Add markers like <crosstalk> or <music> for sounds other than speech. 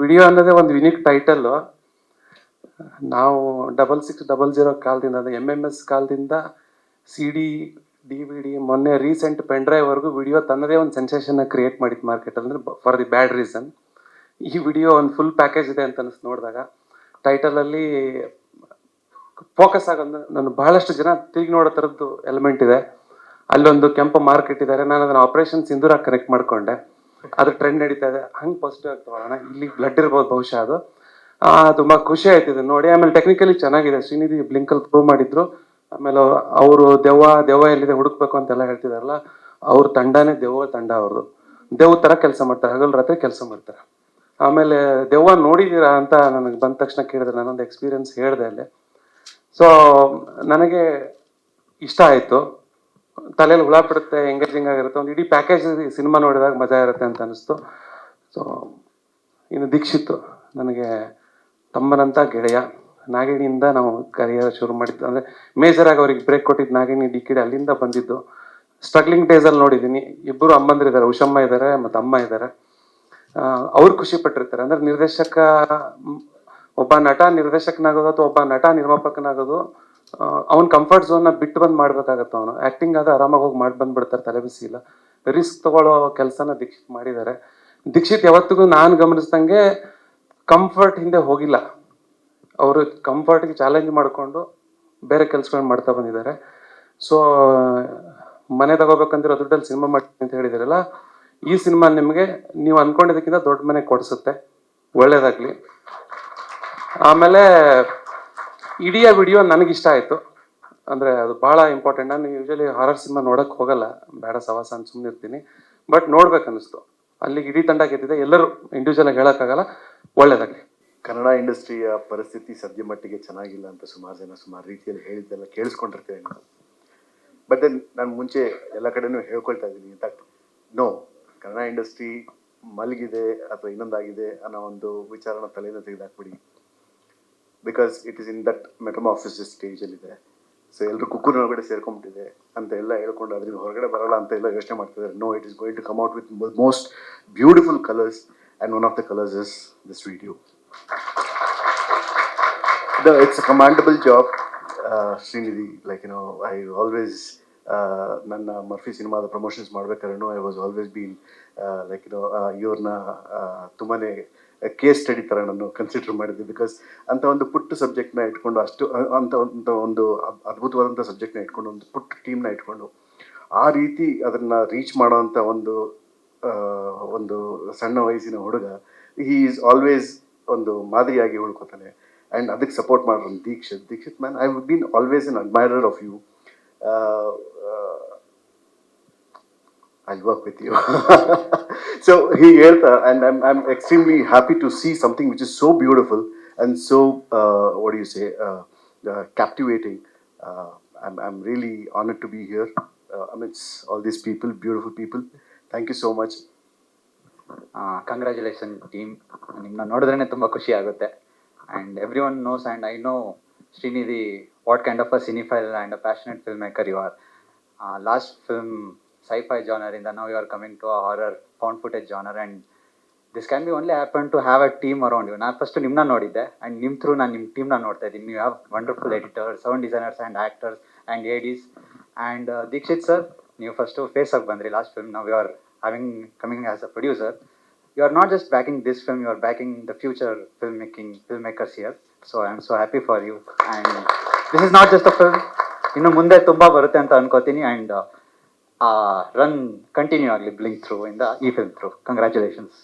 Video ಅನ್ನೋದೇ ಒಂದು unique title ನಾವು ಡಬಲ್ ಸಿಕ್ಸ್ ಡಬಲ್ ಜೀರೋ ಕಾಲದಿಂದ ಅಂದರೆ ಎಂ ಎಂ ಎಸ್ ಕಾಲದಿಂದ C D D V D ಮೊನ್ನೆ ರೀಸೆಂಟ್ ಪೆನ್ ಡ್ರೈವ್ವರೆಗೂ ವಿಡಿಯೋ ತನ್ನದೇ ಒಂದು ಸೆನ್ಸೇಷನ್ನ ಕ್ರಿಯೇಟ್ ಮಾಡಿತ್ತು ಮಾರ್ಕೆಟ್ ಅಂದರೆ ಫಾರ್ ದಿ ಬ್ಯಾಡ್ ರೀಸನ್ ಈ ವಿಡಿಯೋ ಒಂದು ಫುಲ್ ಪ್ಯಾಕೇಜ್ ಇದೆ ಅಂತ ಅನಿಸ್ತು ನೋಡಿದಾಗ. ಟೈಟಲಲ್ಲಿ ಫೋಕಸ್ ಆಗೋದು ನಾನು ಬಹಳಷ್ಟು ಜನ ತಿರುಗಿ ನೋಡೋ ಥರದ್ದು ಎಲಿಮೆಂಟ್ ಇದೆ. ಅಲ್ಲೊಂದು ಕೆಂಪು ಮಾರ್ಕೆಟ್ ಇದ್ದಾರೆ ನಾನು ಅದನ್ನು ಆಪರೇಷನ್ ಸಿಂಧೂರ ಕನೆಕ್ಟ್ ಮಾಡ್ಕೊಂಡೆ. ಅದು ಟ್ರೆಂಡ್ ನಡೀತಾ ಇದೆ. ಹಂಗೆ ಆಗಿ ತಗೊಳ್ಳೋಣ ಇಲ್ಲಿ ಬ್ಲಡ್ ಇರ್ಬೋದು ಬಹುಶಃ ಅದು. ತುಂಬಾ ಖುಷಿ ಆಯ್ತು ನೋಡಿ. ಆಮೇಲೆ ಟೆಕ್ನಿಕಲಿ ಚೆನ್ನಾಗಿದೆ. ಶ್ರೀನಿಧಿ ಬ್ಲಿಂಕಲ್ ಪ್ರೂವ್ ಮಾಡಿದ್ರು. ಆಮೇಲೆ ಅವರು ದೆವ್ವ ದೆವ್ವ ಎಲ್ಲಿದೆ ಹುಡುಕ್ಬೇಕು ಅಂತೆಲ್ಲ ಹೇಳ್ತಿದಾರಲ್ಲ, ಅವ್ರ ತಂಡನೇ ದೆವ್ವ ತಂಡ ಅವ್ರದ್ದು ದೆವ್ ತರ ಕೆಲಸ ಮಾಡ್ತಾರೆ. ಹಗಲು ರಾತ್ರಿ ಕೆಲಸ ಮಾಡ್ತಾರೆ. ಆಮೇಲೆ ದೆವ್ವ ನೋಡಿದೀರಾ ಅಂತ ನನಗೆ ಬಂದ ತಕ್ಷಣ ಕೇಳಿದ್ರೆ ನಾನೊಂದು ಎಕ್ಸ್ಪೀರಿಯನ್ಸ್ ಹೇಳಿದೆ ಅಲ್ಲಿ. ಸೊ ನನಗೆ ಇಷ್ಟ ಆಯ್ತು. ತಲೆಯಲ್ಲಿ ಹುಳ ಬಿಡುತ್ತೆ ಎಂಗೇಜಿಂಗ್ ಆಗಿರುತ್ತೆ, ಒಂದು ಇಡೀ ಪ್ಯಾಕೇಜ್ ಸಿನಿಮಾ ನೋಡಿದಾಗ ಮಜಾ ಇರುತ್ತೆ ಅಂತ ಅನಿಸ್ತು. ಸೊ ಇನ್ನು ದೀಕ್ಷಿತ್ ನನಗೆ ತಮ್ಮನಂತ ಗೆಳೆಯ. ನಾಗಿಣಿಯಿಂದ ನಾವು ಕರಿಯರ್ ಶುರು ಮಾಡಿದ್ದು. ಅಂದರೆ ಮೇಜರ್ ಆಗಿ ಅವ್ರಿಗೆ ಬ್ರೇಕ್ ಕೊಟ್ಟಿದ್ದು ನಾಗಿಣಿ ಡಿ ಕಿಡಿ ಅಲ್ಲಿಂದ ಬಂದಿದ್ದು. ಸ್ಟ್ರಗ್ಲಿಂಗ್ ಡೇಸಲ್ಲಿ ನೋಡಿದ್ದೀನಿ. ಇಬ್ಬರು ಅಮ್ಮಂದಿರಿದ್ದಾರೆ, ಉಷಮ್ಮ ಇದ್ದಾರೆ ಮತ್ತು ಅಮ್ಮ ಇದ್ದಾರೆ. ಅವ್ರು ಖುಷಿ ಪಟ್ಟಿರ್ತಾರೆ. ಅಂದ್ರೆ ನಿರ್ದೇಶಕ, ಒಬ್ಬ ನಟ ನಿರ್ದೇಶಕನಾಗೋದು ಅಥವಾ ಒಬ್ಬ ನಟ ನಿರ್ಮಾಪಕನಾಗೋದು ಅವ್ನ ಕಂಫರ್ಟ್ ಝೋನ್ನ ಬಿಟ್ಟು ಬಂದು ಮಾಡ್ಬೇಕಾಗತ್ತೆ ಅವನು. ಆ್ಯಕ್ಟಿಂಗ್ ಆದ ಆರಾಮಾಗಿ ಹೋಗಿ ಮಾಡಿ ಬಂದ್ಬಿಡ್ತಾರೆ ತಲೆ ಬಿಸಿ ಇಲ್ಲ. ರಿಸ್ಕ್ ತಗೊಳ್ಳೋ ಕೆಲಸನ ದೀಕ್ಷಿತ್ ಮಾಡಿದ್ದಾರೆ ದೀಕ್ಷಿತ್ ಯಾವತ್ತಿಗೂ ನಾನು ಗಮನಿಸ್ದಂಗೆ ಕಂಫರ್ಟ್ ಹಿಂದೆ ಹೋಗಿಲ್ಲ. ಅವರು ಕಂಫರ್ಟ್ಗೆ ಚಾಲೆಂಜ್ ಮಾಡಿಕೊಂಡು ಬೇರೆ ಕೆಲಸಗಳನ್ನ ಮಾಡ್ತಾ ಬಂದಿದ್ದಾರೆ. ಸೊ ಮನೆ ತಗೋಬೇಕಂತಿರೋ ದುಡ್ಡಲ್ಲಿ ಸಿನಿಮಾ ಮಾಡ್ತೀನಿ ಅಂತ ಹೇಳಿದಿರಲ್ಲ, ಈ ಸಿನಿಮಾ ನಿಮಗೆ ನೀವು ಅನ್ಕೊಂಡಿದ್ದಕ್ಕಿಂತ ದೊಡ್ಡ ಮನೆ ಕೊಡಿಸುತ್ತೆ. ಒಳ್ಳೇದಾಗ್ಲಿ. ಆಮೇಲೆ ಇಡೀ ವಿಡಿಯೋ ನನಗಿಷ್ಟ ಆಯಿತು. ಅಂದರೆ ಅದು ಭಾಳ ಇಂಪಾರ್ಟೆಂಟ್ ನಾನು ಯೂಶಲಿ ಹಾರರ್ ಸಿನಿಮಾ ನೋಡೋಕೆ ಹೋಗಲ್ಲ. ಬೇಡ ಸವಾಸ ಅಂತ ಸುಮ್ಮನೆ ಇರ್ತೀನಿ. ಬಟ್ ನೋಡ್ಬೇಕನ್ನಿಸ್ತು. ಅಲ್ಲಿಗೆ ಇಡೀ ತಂಡ ಗೆದ್ದಿದೆ. ಎಲ್ಲರೂ ಇಂಡಿವಿಜುವಲ್ ಆಗಿ ಹೇಳೋಕ್ಕಾಗಲ್ಲ. ಒಳ್ಳೇದಾಗಲಿ. ಕನ್ನಡ ಇಂಡಸ್ಟ್ರಿಯ ಪರಿಸ್ಥಿತಿ ಸದ್ಯ ಮಟ್ಟಿಗೆ ಚೆನ್ನಾಗಿಲ್ಲ ಅಂತ ಸುಮಾರು ಜನ ಸುಮಾರು ರೀತಿಯಲ್ಲಿ ಹೇಳಿದ್ದೆಲ್ಲ ಕೇಳಿಸ್ಕೊಂಡಿರ್ತೇವೆ ನಾವು ಬಟ್ ನಾನು ಮುಂಚೆ ಎಲ್ಲ ಕಡೆನೂ ಹೇಳ್ಕೊಳ್ತಾ ಇದ್ದೀನಿ. ಅಂತ ನೋ ಕನ್ನಡ ಇಂಡಸ್ಟ್ರಿ ಮಲಗಿದೆ ಅಥವಾ ಇನ್ನೊಂದಾಗಿದೆ ಅನ್ನೋ ಒಂದು ವಿಚಾರನ ತಲೆಯಿಂದ ತೆಗೆದಾಕ್ಬಿಡಿ. Because it is in that metamorphosis ಸ್ಟೇಜಲ್ಲಿದೆ so ಎಲ್ಲರೂ ಕುಕ್ಕೂರ್ ಒಳಗಡೆ ಸೇರ್ಕೊಂಡ್ಬಿಟ್ಟಿದೆ ಅಂತ ಎಲ್ಲ ಹೇಳ್ಕೊಂಡು ಅದರಿಂದ ಹೊರಗಡೆ ಬರಲ್ಲ ಅಂತ ಎಲ್ಲ ಯೋಚನೆ ಮಾಡ್ತಿದ್ದಾರೆ no it is going to come out with most beautiful colours and one of the colours is this video it's it's a commendable job, like you I always, uh, ನನ್ನ ಮರ್ಫಿ ಸಿನಿಮಾದ promotions ಮಾಡ್ಬೇಕಾದ್ರೂ I was always been like no ಇವ್ರನ್ನ ತುಂಬಾ case study ಥರ ನಾನು consider ಮಾಡಿದ್ದೆ. Because ಅಂತ ಒಂದು ಪುಟ್ಟ ಸಬ್ಜೆಕ್ಟ್ನ ಇಟ್ಕೊಂಡು ಅಷ್ಟು ಅಂಥ ಅಂತ ಒಂದು ಒಂದು ಅದ್- ಅದ್ಭುತವಾದಂಥ ಸಬ್ಜೆಕ್ಟ್ನ ಇಟ್ಕೊಂಡು, ಒಂದು ಪುಟ್ಟ ಟೀಮ್ನ ಇಟ್ಕೊಂಡು, ಆ ರೀತಿ ಅದನ್ನ ರೀಚ್ ಮಾಡೋವಂಥ ಒಂದು ಒಂದು ಸಣ್ಣ ವಯಸ್ಸಿನ ಹುಡುಗ ಹಿ ಈಸ್ ಆಲ್ವೇಸ್ ಒಂದು ಮಾದರಿಯಾಗಿ ಉಳ್ಕೊತಾನೆ. ಆ್ಯಂಡ್ ಅದಕ್ಕೆ ಸಪೋರ್ಟ್ ಮಾಡೋರು Dixit. Dixit man I would been always an admirer of you I work with you <laughs> so ಹೀಗೆ ಹೇಳ್ತಾ and I'm I am extremely happy to see something which is so beautiful and so what you say captivating I'm I am really honoured to be here amidst all these people, beautiful people. Thank you so much. Congratulation team ನಿಮ್ಮನ್ನ ನೋಡಿದ್ರೇ ತುಂಬ ಖುಷಿ ಆಗುತ್ತೆ and everyone knows and I know Srinidhi what kind of a cinephile and a passionate film maker you are last film sci-fi ಜಾನರಿಂದ ನಾವು you are coming to a horror found footage genre and this can be only happen to have a team around you ನಾನು first ನಿಮ್ಮನ್ನ ನೋಡಿದ್ದೆ and ನಿಮ್ಮ through ನಾನು ನಿಮ್ಮ ಟೀಮ್ನ ನೋಡ್ತಾ ಇದ್ದೀನಿ. You have wonderful editor sound designers and actors and ADs and Dixit sir ನೀವು ಫಸ್ಟು ಫೇಸ್ ಆಗಿ ಬಂದ್ರಿ ಲಾಸ್ಟ್ ಫಿಲ್ಮ್ ನಾವು you are having coming as a producer you are not just backing this film you are backing the future film making film makers here so I am so happy for you and this is not just a film ಇನ್ನು ಮುಂದೆ ತುಂಬ ಬರುತ್ತೆ ಅಂತ ಅನ್ಕೋತೀನಿ. And ಆ run continue ಆಗಲಿ blink through ಇಂದ ಈ ಫಿಲ್ಮ್ ಥ್ರೂ ಕಂಗ್ರ್ಯಾಚುಲೇಷನ್ಸ್